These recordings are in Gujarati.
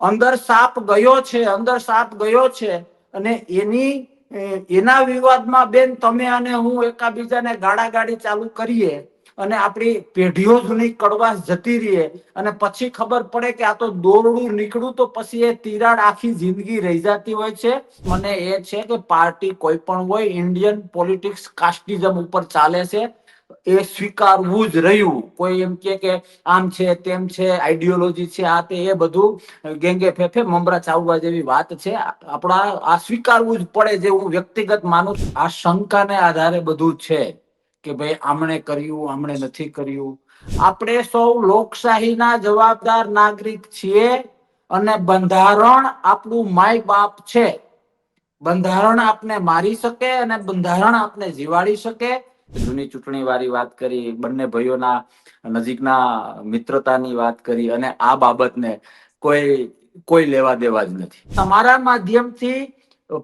અંદર સાપ ગયો છે, અંદર સાપ ગયો છે અને એની એના વિવાદમાં બેન તમે અને હું એકાબીજાને ગાળાગાડી ચાલુ કરીએ અને આપણી પેઢીઓ જૂની કડવાશ જતી રહીએ અને પછી ખબર પડે કે આ તો દોરડું નીકળું તો પછી એ તિરાડ આખી જિંદગી રહી જતી હોય છે. મને એ છે કે પાર્ટી કોઈ પણ હોય, ઇન્ડિયન પોલિટિક્સ કાસ્ટિઝમ ઉપર ચાલે છે. એ સ્વીકારવું જ રહ્યું. કોઈ એમ કે કે આમ છે, તેમ છે આઈડિયોલોજી છે, આ તે, એ બધું ગેંગે ફેફે મમરા ચાવવા જેવી વાત છે. આપણા આ સ્વીકારવું જ પડે જે હું વ્યક્તિગત માનું. આ શંકાને આધારે બધું છે કે ભાઈ આમણે કર્યું, આમણે નથી કર્યું. આપણે સૌ લોકશાહીના જવાબદાર નાગરિક છીએ અને બંધારણ આપણું માય બાપ છે. બંધારણ આપને મારી શકે અને બંધારણ આપને જીવાડી શકે. જૂની ચૂંટણી વાળી વાત કરી, બંને ભાઈઓના નજીકના મિત્રતાની વાત કરી અને આ બાબતને કોઈ કોઈ લેવા દેવા જ નથી. તમારા માધ્યમથી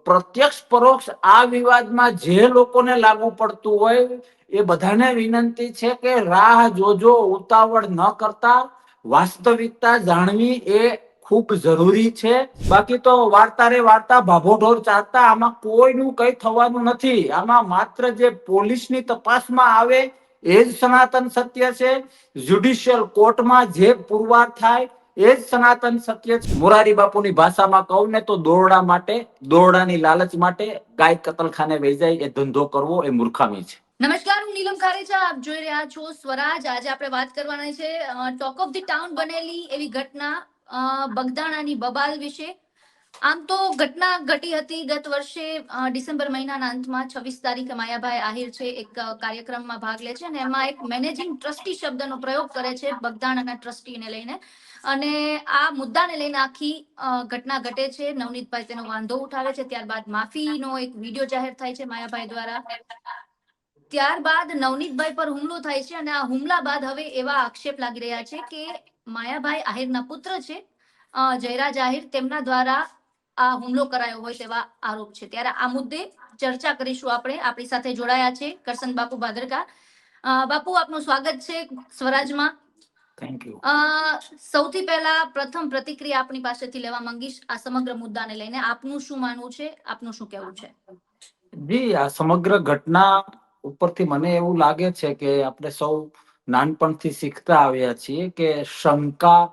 પ્રત્યક્ષ પરોક્ષ આ વિવાદમાં જે લોકોને લાગુ પડતું હોય એ બધાને વિનંતી છે કે રાહ જોજો, ઉતાવળ ન કરતા, વાસ્તવિકતા જાણવી એ ખૂબ જરૂરી છે. બાકી તો વાર્તા રે વાર્તા, ભાભોઢોર ચાલતા, આમાં કોઈનું કઈ થવાનું નથી. આમાં માત્ર જે પોલીસની તપાસમાં આવે એ જ સનાતન સત્ય છે. જ્યુડિશિયલ કોર્ટમાં જે પુરવાર થાય એ જ સનાતન સત્ય છે. મોરારી બાપુની ભાષામાં કહું ને તો દોરડા માટે, દોરડાની લાલચ માટે ગાય કતલખાને વહી એ ધંધો કરવો એ મૂર્ખામી છે. નમસ્કાર, હું નીલમ ખારેચા, આપ જોઈ રહ્યા છો સ્વરાજ. આજે આપણે વાત કરવાના છે ટોક ઓફ ધી ટાઉન બનેલી એવી ઘટના બગદાણાની બબાલ વિશે. આમ તો ઘટના ઘટી હતી ગત વર્ષે ડિસેમ્બર મહિનાના અંતમાં છવ્વીસ તારીખે માયાભાઈ આહિર છે, એક કાર્યક્રમમાં ભાગ લે છે અને એમાં એક મેનેજિંગ ટ્રસ્ટી શબ્દનો પ્રયોગ કરે છે, બગદાણાના ટ્રસ્ટીને લઈને. અને આ મુદ્દાને લઈને આખી ઘટના ઘટે છે. નવનીતભાઈ તેનો વાંધો ઉઠાવે છે. ત્યારબાદ માફીનો એક વીડિયો જાહેર થાય છે માયાભાઈ દ્વારા. ત્યારબાદ નવનીતભાઈ પર હુમલો થાય છે અને આ હુમલા બાદ હવે એવા આક્ષેપ લાગી રહ્યા છે કે માયાભાઈ આહિરના પુત્ર છે. જયરાજ આહિર તેમના દ્વારા આ હુમલો કરાયો હોય તેવા આરોપ છે. ત્યારે આ મુદ્દે ચર્ચા કરીશું આપણે. આપણી સાથે જોડાયા છે કરસન બાપુ ભાદરકા. બાપુ આપનું સ્વાગત છે સ્વરાજમાં. થેન્ક યુ સૌથી પહેલા પ્રથમ પ્રતિક્રિયા આપની પાસેથી લેવા માંગીશ. આ સમગ્ર મુદ્દાને લઈને આપનું શું માનવું છે? આપનું શું કહેવું છે? જી આ સમગ્ર ઘટના ઉપરથી મને એવું લાગે છે કે આપણે સૌ નાનપણથી શીખતા આવ્યા છીએ કે શંકા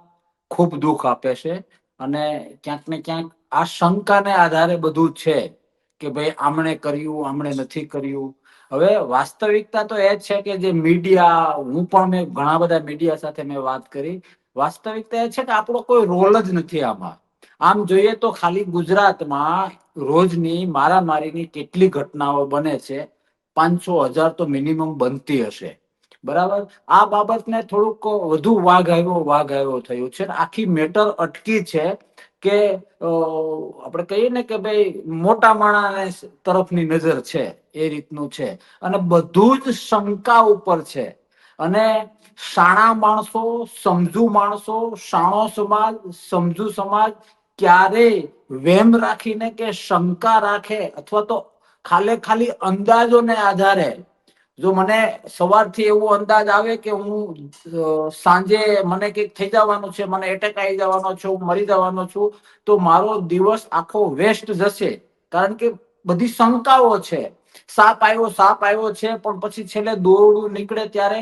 ખૂબ દુઃખ આપે છે અને ક્યાંક ને ક્યાંક આ શંકાને આધારે બધું છે કે ભાઈ આમણે કર્યું, આમણે નથી કર્યું. હવે વાસ્તવિકતા તો એ છે કે જે મીડિયા, હું પણ મેં ઘણા બધા મીડિયા સાથે મેં વાત કરી. વાસ્તવિકતા એ છે કે આપણો કોઈ રોલ જ નથી આમાં. આમ જોઈએ તો ખાલી ગુજરાતમાં રોજની મારામારીની કેટલી ઘટનાઓ બને છે? પાંચસો હજાર તો મિનિમમ બનતી હશે. બરાબર? આ બાબતને થોડુંક વધુ વાઘ આવ્યો, વાઘ છે. આખી મેટર અટકી છે કે આપણે કહીએ ને કે ભાઈ, મોટા માણસ તરફની નજર છે, એ રીતનું છે. અને બધું જ શંકા ઉપર છે. અને શાણા માણસો, સમજુ માણસો, શાણો સમાજ, સમજુ સમાજ ક્યારેય વેમ રાખીને કે શંકા રાખે અથવા તો ખાલે ખાલી અંદાજોને આધારે જો મને સવારથી એવો અંદાજ આવે કે હું સાંજે મને કંઈક થઈ જવાનું છે, મને એટેક આવી જવાનો છે મરી જવાનો છું, તો મારો દિવસ આખો વેસ્ટ જશે. કારણ કે બધી શંકાઓ છે. સાપ આવ્યો સાપ આવ્યો છે, પણ પછી છેલ્લે દોરડું નીકળે ત્યારે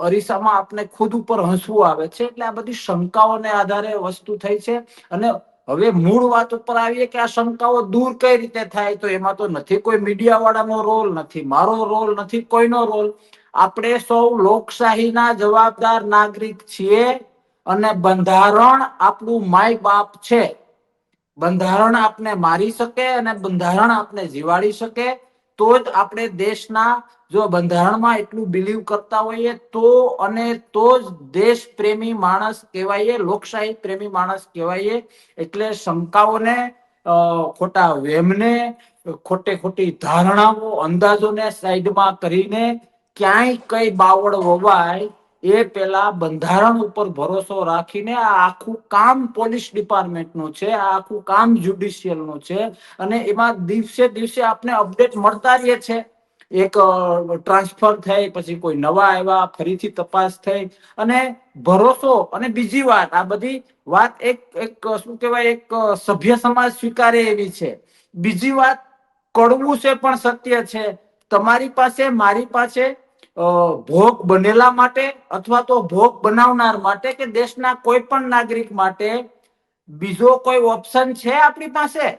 અરીસામાં આપને ખુદ ઉપર હસવું આવે છે. એટલે આ બધી શંકાઓને આધારે વસ્તુ થઈ છે. અને હવે મૂળ વાત ઉપર આવીએ કે આ શંકાઓ દૂર કઈ રીતે થાય તો એમાં તો નથી, કોઈ મીડિયા વાળાનો રોલ નથી, મારો રોલ નથી, કોઈનો રોલ. આપણે સૌ લોકશાહીના જવાબદાર નાગરિક છીએ અને બંધારણ આપણું માય બાપ છે. બંધારણ આપને મારી શકે અને બંધારણ આપને જીવાડી શકે. તો જ આપણે દેશના જો બંધારણમાં એટલું બિલીવ કરતા હોઈએ, તો અને તો જ દેશ પ્રેમી માણસ કહેવાય લોકશાહી પ્રેમી માણસ કહેવાય એટલે શંકાઓને ખોટા વેમને, ખોટે ખોટી ધારણાઓ અંદાજોને સાઈડમાં કરીને ક્યાંય કઈ બાવળ વવાય એ પેલા બંધારણ ઉપર ભરોસો રાખીને આ આખું કામ પોલીસ ડિપાર્ટમેન્ટનું છે, આ આખું કામ જ્યુડિશિયલનું છે અને એમાં દિવસે દિવસે આપણે અપડેટ મળતા રહીએ છે. એક ટ્રાન્સફર થઈ, પછી કોઈ નવા આવ્યા, ફરીથી તપાસ થઈ અને ભરોસો અને બીજી વાત, આ બધી વાત એક એક, શું કહેવાય, એક સભ્ય સમાજ સ્વીકારે એવી છે. બીજી વાત, કડવું છે પણ સત્ય છે. તમારી પાસે, મારી પાસે ભોગ બનેલા માટે અથવા તો ભોગ બનાવનાર માટે કે દેશના કોઈ પણ નાગરિક માટે બીજો કોઈ ઓપ્શન છે આપણી પાસે?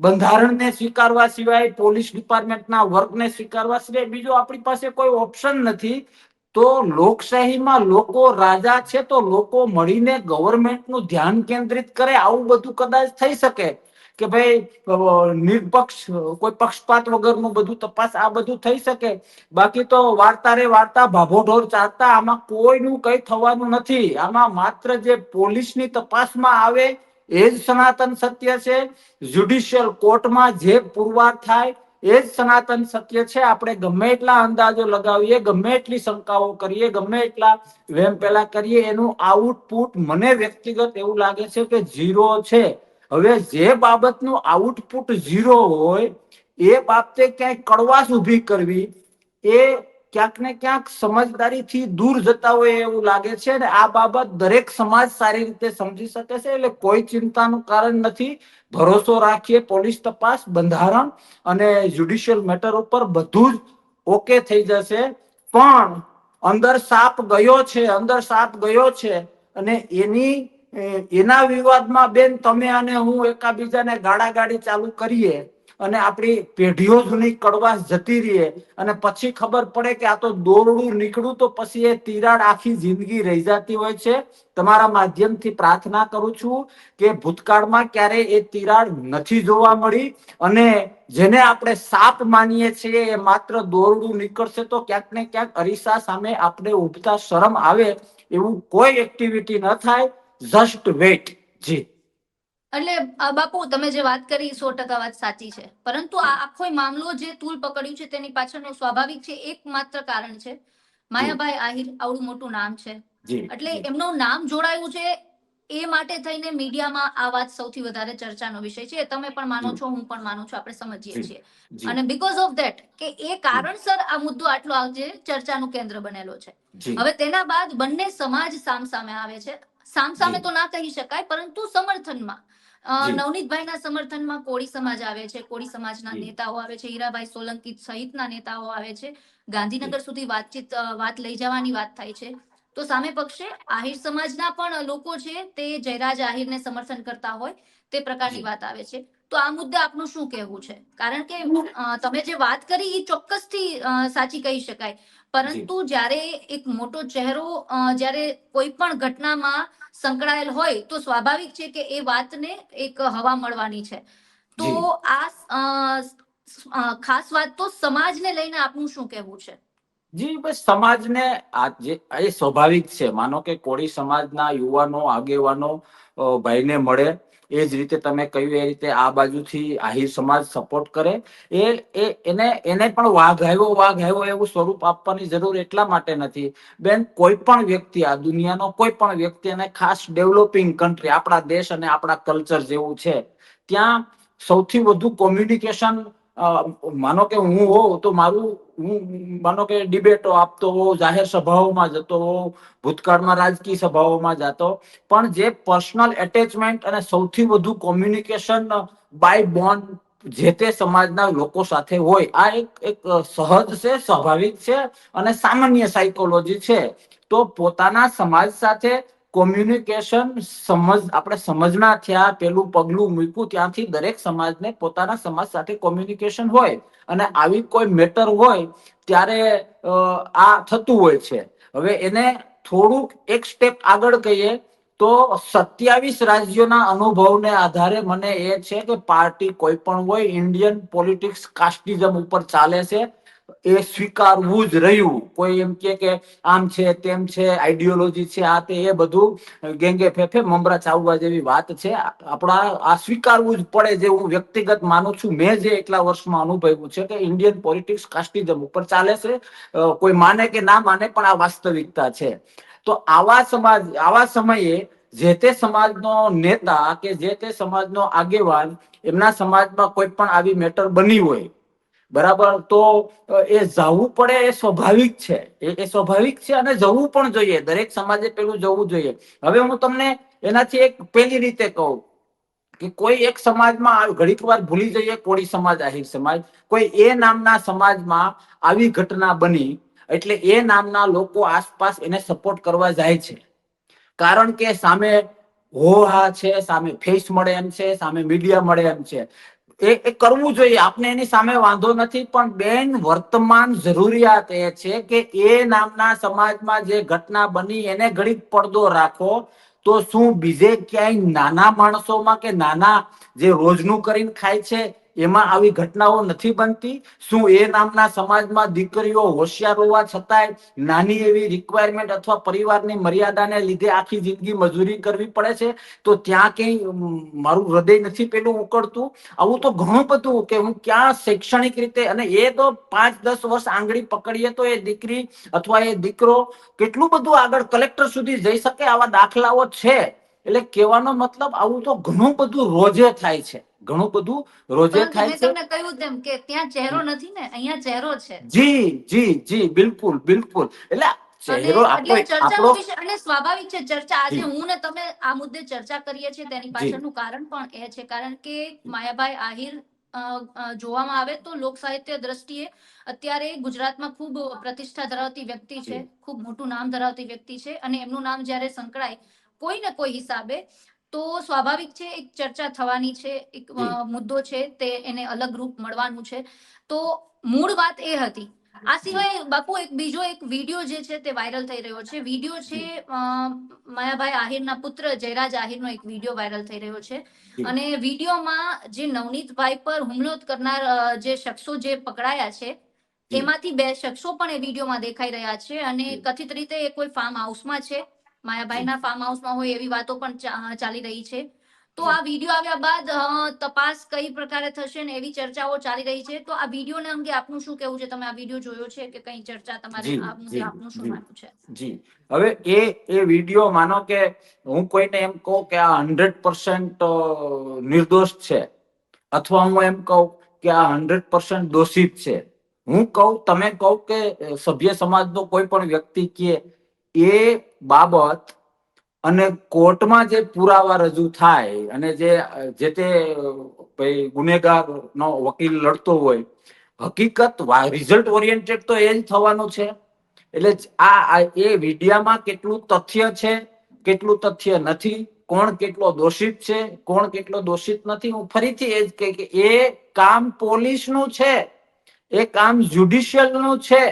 બંધારણને સ્વીકારવા સિવાય, પોલીસ ડિપાર્ટમેન્ટના વર્કને સ્વીકારવા સિવાય બીજો આપણી પાસે કોઈ ઓપ્શન નથી. તો લોકશાહીમાં લોકો રાજા છે તો લોકો મળીને ગવર્મેન્ટનું ધ્યાન કેન્દ્રિત કરે, આવું બધું કદાચ થઈ શકે. કે ભાઈ નિરપક્ષ, કોઈ પક્ષપાત વગરનું બધું તપાસ, આ બધું થઈ શકે. બાકી તો વાર્તા રે વાર્તા, ભાભોઢોર ચાલતા, આમાં કોઈનું કઈ થવાનું નથી. આમાં માત્ર જે પોલીસની તપાસમાં આવે, એ જ સનાતન સત્ય છે. જ્યુડિશિયલ કોર્ટમાં જે પુરવાર થાય, એ જ સનાતન સત્ય છે. આપણે ગમે એટલા અંદાજો લગાવીએ, ગમે એટલી શંકાઓ કરીએ, ગમે એટલા વેમ પેલા કરીએ, એનું આઉટપુટ મને વ્યક્તિગત એવું લાગે છે કે ઝીરો છે. હવે જે બાબતનું આઉટપુટ ઝીરો હોય, એ બાબતે ક્યાંય કડવાશ ઊભી કરવી, એ ક્યાંક ને ક્યાંક સમજદારીથી દૂર જતા હોય એવું લાગે છે અને આ બાબત દરેક સમાજ સારી રીતે સમજી શકે છે એટલે કોઈ ચિંતાનું કારણ નથી. ભરોસો રાખીએ, પોલીસ તપાસ, બંધારણ અને જ્યુડિશિયલ મેટર ઉપર બધું જ ઓકે થઈ જશે. પણ અંદર સાપ ગયો છે, અંદર સાપ ગયો છે અને એની એના વિવાદમાં બેન તમે અને હું એકાબીજાને ગાળાગાડી ચાલુ કરીએ અને આપણી પેઢીઓ જૂની કડવાશ જતી રહીએ અને પછી ખબર પડે કે આ તો દોરડું નીકળું તો પછી એ તિરાડ આખી જિંદગી રહી જતી હોય છે. તમારા માધ્યમથી પ્રાર્થના કરું છું કે ભૂતકાળમાં ક્યારે એ તિરાડ નથી જોવા મળી અને જેને આપણે સાપ માનીએ છીએ એ માત્ર દોરડું નીકળશે તો ક્યાંક ને ક્યાંક અરીસા સામે આપણે ઉભતા શરમ આવે એવું કોઈ એક્ટિવિટી ન થાય. Just wait ji. એટલે આ બાપુ તમે જે વાત કરી સો ટકા વાત સાચી છે. પરંતુ આ આખો મામલો જે તૂલ પકડ્યું છે તેની પાછળનો સ્વાભાવિક છે એકમાત્ર કારણ છે માયાભાઈ આહિર આવડું મોટું નામ છે. એટલે એમનું નામ જોડાયું છે એ માટે થઈને મીડિયામાં આ વાત સૌથી વધારે ચર્ચાનો વિષય છે. તમે પણ માનો છો હું પણ માનું છું આપણે સમજીએ છીએ. અને બીકોઝ ઓફ ધેટ કે એ કારણસર આ મુદ્દો આટલો આજે ચર્ચાનું કેન્દ્ર બનેલો છે. હવે તેના બાદ બંને સમાજ સામસામે આવે છે. સામસામે તો ના કહી શકાય પરંતુ સમર્થનમાં. નવનીતભાઈના સમર્થનમાં કોળી સમાજ આવે છે કોળી સમાજના નેતાઓ આવે છે હીરાભાઈ સોલંકી સહિતના નેતાઓ આવે છે. ગાંધીનગર સુધી વાતચીત વાત લઈ જવાની વાત થાય છે. તો સામે પક્ષે આહિર સમાજના પણ લોકો છે તે જયરાજ આહિરને સમર્થન કરતા હોય તે પ્રકારની વાત આવે છે. તો આ મુદ્દે આપનું શું કહેવું છે? કારણ કે તમે જે વાત કરી એ ચોક્કસથી સાચી કહી શકાય. પરંતુ જ્યારે એક મોટો ચહેરો જ્યારે કોઈ પણ ઘટનામાં સંકળાયેલ હોય તો સ્વાભાવિક છે કે એ વાતને એક હવા મળવાની છે. તો આ ખાસ વાત તો સમાજને લઈને આપનું શું કહેવું છે? જી બસ સમાજને આ જે એ સ્વાભાવિક છે. માનો કે કોળી સમાજના યુવાનો આગેવાનો ભાઈને મળે એ જ રીતે તમે કહ્યું એ રીતે આ બાજુથી આહિર સમાજ સપોર્ટ કરે, એ એને એને પણ વાઘ આવ્યો વાઘ આવ્યો એવું સ્વરૂપ આપવાની જરૂર એટલા માટે નથી. બેન, કોઈ પણ વ્યક્તિ આ દુનિયાનો કોઈ પણ વ્યક્તિ અને ખાસ ડેવલપિંગ કન્ટ્રી આપણા દેશ અને આપણા કલ્ચર જેવું છે. ત્યાં સૌથી વધુ કોમ્યુનિકેશન માનો કે હું હોઉં તો મારું માનો કે ડિબેટો આપતો જાહેર સભાઓમાં જતો ભૂતકાળમાં રાજકીય સભાઓમાં જતો પણ જે પર્સનલ એટેચમેન્ટ અને સૌથી વધુ કોમ્યુનિકેશન બાય બોન્ડ જે તે સમાજના લોકો સાથે હોય, આ એક એક સહજ છે, સ્વાભાવિક છે અને સામાન્ય સાયકોલોજી છે. તો પોતાના સમાજ સાથે કોમ્યુનિકેશન સમજ, આપણે સમજણા થયા, પેલું પગલું મૂક્યું, ત્યાંથી દરેક સમાજને પોતાના સમાજ સાથે કોમ્યુનિકેશન હોય અને આવી કોઈ મેટર હોય, ત્યારે આ થતું હોય છે. હવે એને થોડુંક એક સ્ટેપ આગળ કહીએ, તો સત્યાવીસ રાજ્યોના અનુભવને આધારે મને એ છે કે પાર્ટી કોઈ પણ હોય ઇન્ડિયન પોલિટિક્સ કાસ્ટિઝમ ઉપર ચાલે છે એ સ્વીકારવું જ રહ્યું. કોઈ એમ કે કે આમ છે, તેમ છે આઈડિયોલોજી છે, આ તે, એ બધું ગેંગે ફેફે મમરા ચાવવા જેવી વાત છે. આપણા આ સ્વીકારવું જ પડે જે હું વ્યક્તિગત માનું છું. મેં જે એટલા વર્ષમાં અનુભવ્યું છે કે ઇન્ડિયન પોલિટિક્સ કાસ્ટિઝમ ઉપર ચાલે છે. કોઈ માને કે ના માને પણ આ વાસ્તવિકતા છે. તો આવા સમાજ, આવા સમયે જે તે સમાજનો નેતા કે જે તે સમાજનો આગેવાન એમના સમાજમાં કોઈ પણ આવી મેટર બની હોય બરાબર? તો એ જવું પડે એ સ્વાભાવિક છે. એ સ્વાભાવિક છે અને જવું પણ જોઈએ. દરેક સમાજે પેલું જવું જોઈએ. હવે હું તમને એનાથી એક પેલી રીતે કહું કે કોઈ એક સમાજમાં ઘડીક વાર ભૂલી જઈએ, કોળી સમાજ, આહિર સમાજ. કોઈ એ નામના સમાજમાં આવી ઘટના બની, એટલે એ નામના લોકો આસપાસ એને સપોર્ટ કરવા જાય છે. કારણ કે સામે હો હા છે, સામે ફેસ મળે એમ છે, સામે મીડિયા મળે એમ છે. એ એ કરવું જોઈએ. આપને એની સામે વાંધો નથી, પણ બેન, વર્તમાન જરૂરિયાત એ છે કે એ નામના સમાજમાં જે ઘટના બની એને ઘડીક પડદો રાખો. તો શું બીજે ક્યાંય નાના માણસોમાં કે નાના જે રોજનું કરીને ખાય છે એમાં આવી ઘટનાઓ નથી બનતી. શું એ નામના સમાજમાં દીકરીઓ હોશિયાર હોવા છતાંય નાની એવી રિક્વાયરમેન્ટ અથવા પરિવારની મર્યાદાને લીધે આખી જિંદગી મજૂરી કરવી પડે છે? તો ત્યાં ક્યાંય મારું હૃદય નથી પેલું ઉકળતું. આવું તો ઘણું બધું કે હું ક્યાં શૈક્ષણિક રીતે અને એ તો પાંચ દસ વર્ષ આંગળી પકડીએ તો એ દીકરી અથવા એ દીકરો કેટલું બધું આગળ કલેક્ટર સુધી જઈ શકે આવા દાખલાઓ છે? એટલે કહેવાનો મતલબ આવું તો ઘણું બધું રોજે થાય છે. ઘણું બધું રોજે થાય છે. તમને કહ્યું તેમ કે ત્યાં ચહેરો નથી ને અહીંયા ચહેરો છે. જી જી જી બિલકુલ બિલકુલ. એટલે ચહેરો આપણો અને સ્વાભાવિક છે ચર્ચા. આજે હું ને તમે આ મુદ્દે ચર્ચા કરીએ છીએ તેની પાછળનું કારણ પણ એ છે. કારણ કે માયાભાઈ આહિર જોવામાં આવે તો લોક સાહિત્ય દ્રષ્ટિએ અત્યારે ગુજરાતમાં ખૂબ પ્રતિષ્ઠા ધરાવતી વ્યક્તિ છે. ખૂબ મોટું નામ ધરાવતી વ્યક્તિ છે. અને એમનું નામ જ્યારે સંકળાય કોઈ ને કોઈ હિસાબે તો સ્વાભાવિક છે એક ચર્ચા થવાની છે એક મુદ્દો છે તે એને અલગ રૂપ મળવાનું છે. તો મૂળ વાત એ હતી. આ સિવાય બાપુ એક બીજો એક વીડિયો જે છે તે વાયરલ થઈ રહ્યો છે. વીડિયો છે માયાભાઈ આહિરના પુત્ર જયરાજ આહિરનો એક વીડિયો વાયરલ થઈ રહ્યો છે. અને વિડીયોમાં જે નવનીતભાઈ પર હુમલો કરનાર જે શખ્સો જે પકડાયા છે. એમાંથી બે શખ્સો પણ એ વિડીયોમાં દેખાઈ રહ્યા છે અને કથિત રીતે એ કોઈ ફાર્મ હાઉસમાં છે. માયાભાઈના ફાર્મ હાઉસમાં હોય એવી વાતો પણ ચાલી રહી છે. તો આ વીડિયો આવ્યા બાદ તપાસ કઈ પ્રકારે થશે ને એવી ચર્ચાઓ ચાલી રહી છે. તો આ વિડીયોને અંગે આપનું શું કેવું છે? તમે આ વીડિયો જોયો છે કે કઈ ચર્ચા તમારે આપનું શું માનવું છે? જી. હવે એ એ વીડિયો માનો કે હું કોઈને એમ કહું કે આ હંડ્રેડ પર્સન્ટ નિર્દોષ છે. અથવા હું એમ કહું કે આ હંડ્રેડ પર્સન્ટ દોષિત છે. હું કહું તમે કહું કે સભ્ય સમાજનો કોઈ પણ વ્યક્તિ કે એ બાબત અને કોર્ટમાં જે પુરાવા રજૂ થાય અને જે જે તે, ભાઈ ગુનેગાર નો વકીલ લડતો હોય, હકીકત રિઝલ્ટ ઓરિએન્ટેડ તો એ જ થવાનું છે. એટલે આ એ વિડિયામાં કેટલું તથ્ય છે, કેટલું તથ્ય નથી, કોણ કેટલો દોષિત છે, કોણ કેટલો દોષિત નથી, હું ફરીથી એ જ કે એ કામ પોલીસનું છે, એ કામ જ્યુડિશિયલનું છે.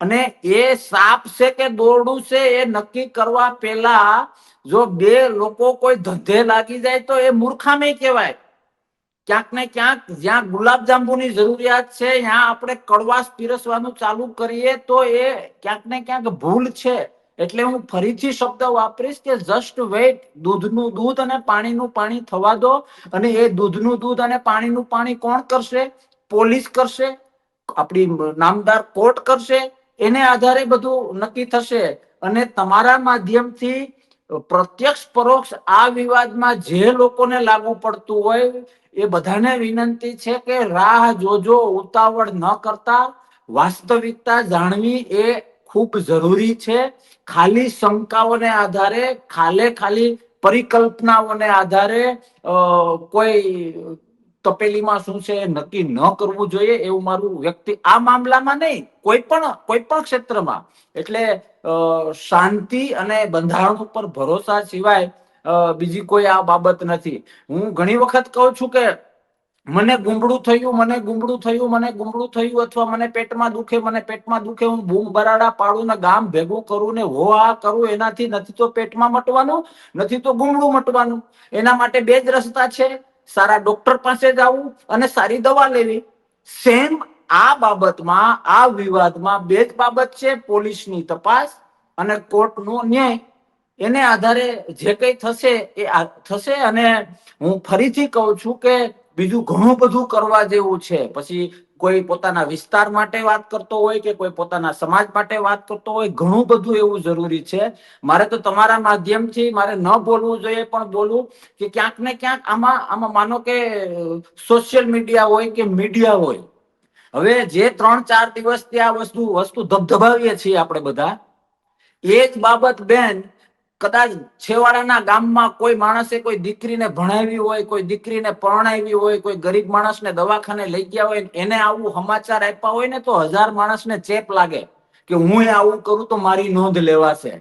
અને એ સાપ છે કે દોરડું છે એ નક્કી કરવા પહેલા જો બે લોકો કોઈ ધંધે લાગી જાય તો એ મૂર્ખામે કહેવાય. ક્યાંક ને ક્યાંક જ્યાં ગુલાબ જાંબુની જરૂરિયાત છે, ત્યાં આપણે કડવાશ પીરસવાનું ચાલુ કરીએ તો એ ક્યાંક ને ક્યાંક ભૂલ છે. એટલે હું ફરીથી શબ્દ વાપરીશ કે જસ્ટ વેઇટ દૂધનું દૂધ અને પાણીનું પાણી થવા દો અને એ દૂધનું દૂધ અને પાણીનું પાણી કોણ કરશે? પોલીસ કરશે, આપણી નામદાર કોર્ટ કરશે એને આધારે બધું નક્કી થશે. અને તમારા માધ્યમથી પ્રત્યક્ષ પરોક્ષ આ વિવાદમાં જે લોકોને લાગુ પડતું હોય એ બધાને વિનંતી છે કે રાહ જોજો, ઉતાવળ ન કરતા. વાસ્તવિકતા જાણવી એ ખૂબ જરૂરી છે. ખાલી શંકાઓને આધારે, ખાલે ખાલી પરિકલ્પનાઓને આધારે કોઈ તપેલીમાં શું છે? નક્કી ન કરવું જોઈએ એવું મારું વ્યક્તિ આ મામલામાં નહીં. કોઈ પણ કોઈ પણ ક્ષેત્રમાં. એટલે શાંતિ અને બંધારણ ઉપર ભરોસા સિવાય બીજી કોઈ આ બાબત નથી. હું ઘણી વખત કહું છું કે મને ગુમડું થયું, મને ગુમડું થયું, મને ગુમડું થયું અથવા મને પેટમાં દુખે, મને પેટમાં દુખે, હું બૂમ બરાડા પાડું ને ગામ ભેગું કરું ને હો આ કરું, એનાથી નથી તો પેટમાં મટવાનું, નથી તો ગુમડું મટવાનું. એના માટે બે જ રસ્તા છે. સારા ડોક્ટર પાસે જવું અને સારી દવા લેવી. સેમ આ બાબતમાં, આ વિવાદમાં બે જ બાબત છે, પોલીસની તપાસ અને કોર્ટનો ન્યાય. એને આધારે જે કંઈ થશે એ થશે અને હું ફરીથી કહું છું કે બીજું ઘણું બધું કરવા જેવું છે. પછી કોઈ પોતાના વિસ્તાર માટે વાત કરતો હોય કે કોઈ પોતાના સમાજ માટે વાત કરતો હોય, ઘણું બધું એવું જરૂરી છે. મારે તો તમારા માધ્યમથી મારે ન બોલવું જોઈએ, પણ બોલવું કે ક્યાંક ને ક્યાંક આમાં આમાં માનો કે સોશિયલ મીડિયા હોય કે મીડિયા હોય. હવે જે ત્રણ ચાર દિવસથી આ વસ્તુ વસ્તુ ધબધબાવીએ છીએ આપણે બધા, એ જ બાબત બેન કદાચ છેવાડાના ગામમાં કોઈ માણસે કોઈ દીકરીને ભણાવી હોય, કોઈ દીકરીને પરણાવી હોય, કોઈ ગરીબ માણસને દવાખાને લઈ ગયા હોય, એને આવું સમાચાર આપ્યા હોય ને તો હજાર માણસને ચેપ લાગે કે હું આવું કરું તો મારી નોંધ લેવાશે.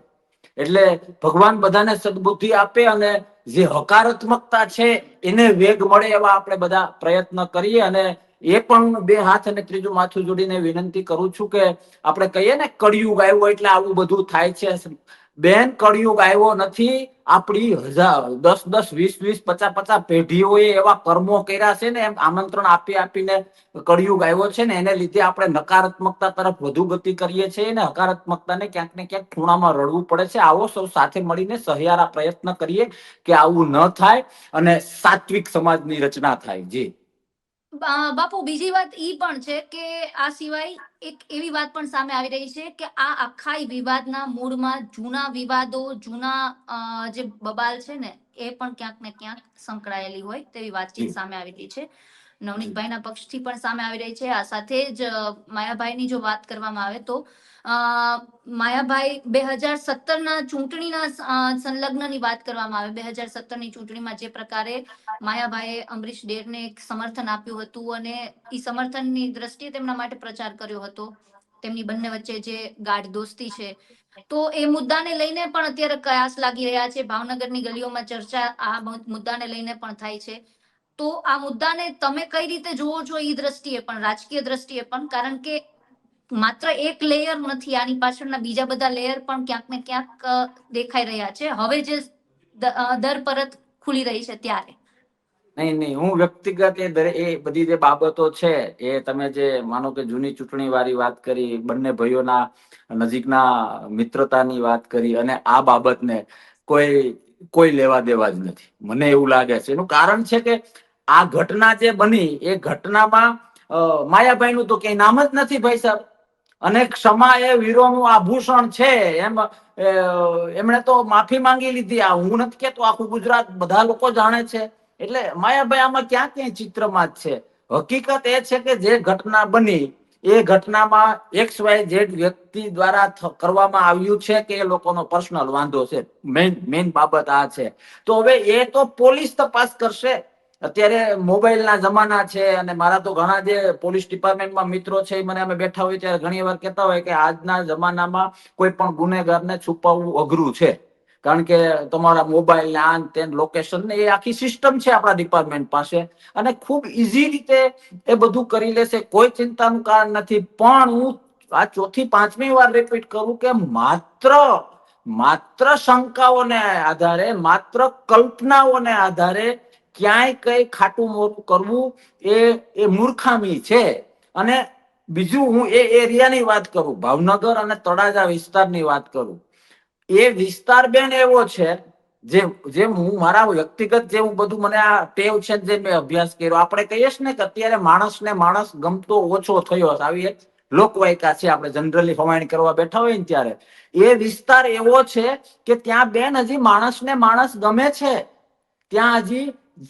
એટલે ભગવાન બધાને સદબુદ્ધિ આપે અને જે હકારાત્મકતા છે એને વેગ મળે એવા આપણે બધા પ્રયત્ન કરીએ અને એ પણ હું બે હાથ અને ત્રીજું માથું જોડીને વિનંતી કરું છું કે આપણે કહીએ ને, કળિયુગ આવ્યો એટલે આવું બધું થાય છે. બેન, કળિયુગ આવ્યો નથી. આપણી હજાર દસ દસ, વીસ વીસ, પચાસ પચાસ પેઢીઓએ એવા કર્મો કર્યા છે ને, એમ આમંત્રણ આપી, આપીને કળિયુગ આવ્યો છે ને, એને લીધે આપણે નકારાત્મકતા તરફ વધુ ગતિ કરીએ છીએ ને, હકારાત્મકતાને ક્યાંક ને ક્યાંક ખૂણામાં રડવું પડે છે. આવો સૌ સાથે મળીને સહિયારા પ્રયત્ન કરીએ કે આવું ન થાય અને સાત્વિક સમાજની રચના થાય. જી. બાપુ બીજી વાત ઈ પણ છે કે આ સિવાય એક એવી વાત પણ સામે આવી રહી છે કે આ આખા વિવાદના મૂળમાં જૂના વિવાદો જૂના જે બબાલ છે ને એ પણ ક્યાંક ને ક્યાંક સંકળાયેલી હોય તેવી વાતચીત સામે આવી રહી છે. નવનીતભાઈના પક્ષથી પણ સામે આવી રહી છે. આ સાથે જ માયાભાઈની જો વાત કરવામાં આવે તો માયાભાઈ બે હજાર સત્તરના ચૂંટણીના સંલગ્નની વાત કરવામાં આવે. બે હજાર સત્તરની ચૂંટણીમાં જે પ્રકારે માયાભાઈએ અમરીશ ડેરને એક સમર્થન આપ્યું હતું અને એ સમર્થનની દ્રષ્ટિએ તેમના માટે પ્રચાર કર્યો હતો. તેમની બંને વચ્ચે જે ગાઢ દોસ્તી છે. તો એ મુદ્દાને લઈને પણ અત્યારે કયાસ લાગી રહ્યા છે. ભાવનગરની ગલીઓમાં ચર્ચા આ મુદ્દાને લઈને પણ થાય છે. તો આ મુદ્દાને તમે કઈ રીતે જુઓ છો? એ દ્રષ્ટિએ પણ, રાજકીય દ્રષ્ટિએ પણ. કારણ કે માત્ર એક લેયર નથી, આની પાછળના બીજા બધા લેયર પણ ક્યાંક ને ક્યાંક દેખાઈ રહ્યા છે. હવે જે દર પરત ખુલી રહી છે ત્યારે. નહીં નહીં, હું વ્યક્તિગત એ એ બધી જે બાબતો છે, એ તમે જે માનો કે જૂની ચૂંટણી વાળી વાત કરી, બંને ભાઈઓના નજીકના મિત્રતાની વાત કરી, અને આ બાબતને કોઈ કોઈ લેવા દેવા જ નથી. મને એવું લાગે છે. એનું કારણ છે કે આ ઘટના જે બની, એ ઘટનામાં માયાભાઈ માયાભાઈનું તો ક્યાંય નામ જ નથી ભાઈ સાહેબ. અને ક્ષમા એ વીરોનું આભૂષણ છે. એમ એમણે તો માફી માંગી લીધી. આ હું નથી કેતો, આખું ગુજરાત બધા લોકો જાણે છે. એટલે માયાભાઈ આમાં ક્યાં ક્યાંય ચિત્રમાં જ છે? હકીકત એ છે કે જે ઘટના બની, એ ઘટનામાં એક્સ વાય ઝેડ વ્યક્તિ દ્વારા કરવામાં આવ્યું છે કે એ લોકોનો પર્સનલ વાંધો છે. મેઇન મેઇન બાબત આ છે. તો હવે એ તો પોલીસ તપાસ કરશે. અત્યારે મોબાઈલના જમાના છે અને મારા તો ઘણા જે પોલીસ ડિપાર્ટમેન્ટમાં મિત્રો છે મને અમે બેઠા હોય ત્યારે ઘણી વાર કહેતા હોય કે આજના જમાનામાં કોઈ પણ ગુનેગારને છુપાવવું અઘરું છે. કારણ કે તમારા મોબાઈલ ને આન તેન લોકેશન ને એ આખી સિસ્ટમ છે આપણા ડિપાર્ટમેન્ટ પાસે. અને ખૂબ ઈઝી રીતે એ બધું કરી લેશે, કોઈ ચિંતાનું કારણ નથી. પણ હું આ ચોથી પાંચમી વાર રિપીટ કરું કે માત્ર માત્ર શંકાઓને આધારે, માત્ર કલ્પનાઓને આધારે ક્યાંય કઈ ખાટું મોટું કરવું એ એ મૂર્ખામી છે. અને બીજું હું એ એરિયાની વાત કરું, ભાવનગર અને તળાજા વિસ્તારની વાત કરું. એ વિસ્તાર બેન એવો છે, જે જે હું, મારા વ્યક્તિગત જે હું બધું મને આ ટેવ છે જે મેં અભ્યાસ કર્યો, આપણે કહીએ છીએ કે અત્યારે માણસને માણસ ગમતો ઓછો થયો છે. આવી એક લોકવાયકા છે, આપણે જનરલી ફવાણી કરવા બેઠા હોય ને ત્યારે. એ વિસ્તાર એવો છે કે ત્યાં બેન હજી માણસને માણસ ગમે છે. ત્યાં હજી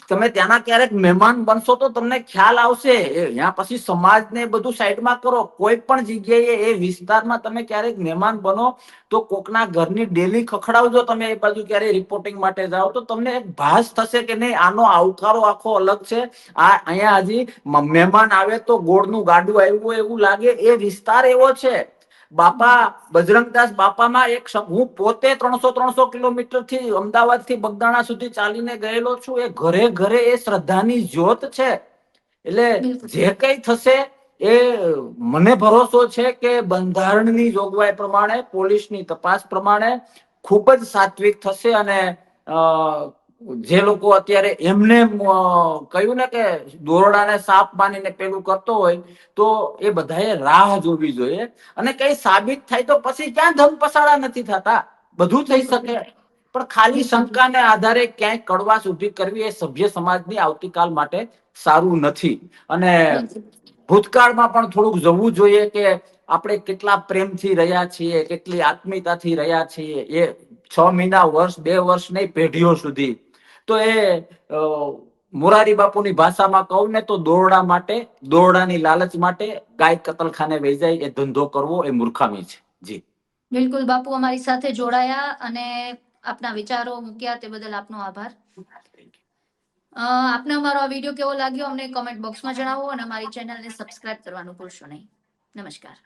તમે ત્યાંના ક્યારેક મહેમાન બનશો તો તમને ખ્યાલ આવશે. ત્યાં પછી સમાજને બધું સાઈડમાં કરો. કોઈ પણ જગ્યાએ એ વિસ્તારમાં તમે ક્યારેક મહેમાન બનો તો કોકના ઘરની ડેલી ખખડાવજો તમે. એ બાજુ ક્યારે રિપોર્ટિંગ માટે જાઓ તો તમને એક ભાસ થશે કે નહીં, આનો આવકારો આખો અલગ છે. આ અહીંયા હજી મહેમાન આવે તો ગોળનું ગાડું આવ્યું એવું લાગે. એ વિસ્તાર એવો છે. બાપા બજરંગદાસ બાપામાં એક હું પોતે ત્રણસો ત્રણસો કિલોમીટરથી અમદાવાદથી બગદાણા સુધી ચાલીને ગયેલો છું. એ ઘરે ઘરે એ શ્રદ્ધાની જ્યોત છે. એટલે જે કઈ થશે એ મને ભરોસો છે કે બંધારણની જોગવાઈ પ્રમાણે પોલીસની તપાસ પ્રમાણે ખૂબ જ સાત્વિક થશે અને જે લોકો અત્યારે એમને કહ્યું ને કે દોરડાને સાપ માનીને પેલું કરતો હોય, તો એ બધાએ રાહ જોવી જોઈએ. અને કઈ સાબિત થાય તો પછી ક્યાં ધન પસાડા નથી થતા? બધું થઈ શકે. પણ ખાલી શંકાને આધારે ક્યાંય કડવાશ ઊભી કરવી એ સભ્ય સમાજની આવતીકાલ માટે સારું નથી. અને ભૂતકાળમાં પણ થોડુંક જવું જોઈએ કે આપણે કેટલા પ્રેમથી રહ્યા છીએ, કેટલી આત્મીયતાથી રહ્યા છીએ. એ છ મહિના વર્ષ, બે વર્ષ નહીં, પેઢીઓ સુધી તો એ મોરારી બાપુની ભાષામાં કહું ને તો દોરડા માટે દોરડાની લાલચ માટે ગાય કતલખાને વહી જાય એ ધંધો કરવો એ મૂર્ખામી છે. જી. બિલકુલ બાપુ અમારી સાથે જોડાયા અને આપના વિચારો મૂક્યા તે બદલ આપનો આભાર. આપને અમારો આ વીડિયો કેવો લાગ્યો અમને કોમેન્ટ બોક્સમાં જણાવો અને અમારી ચેનલને સબસ્ક્રાઇબ કરવાનું ભૂલશો નહીં. નમસ્કાર.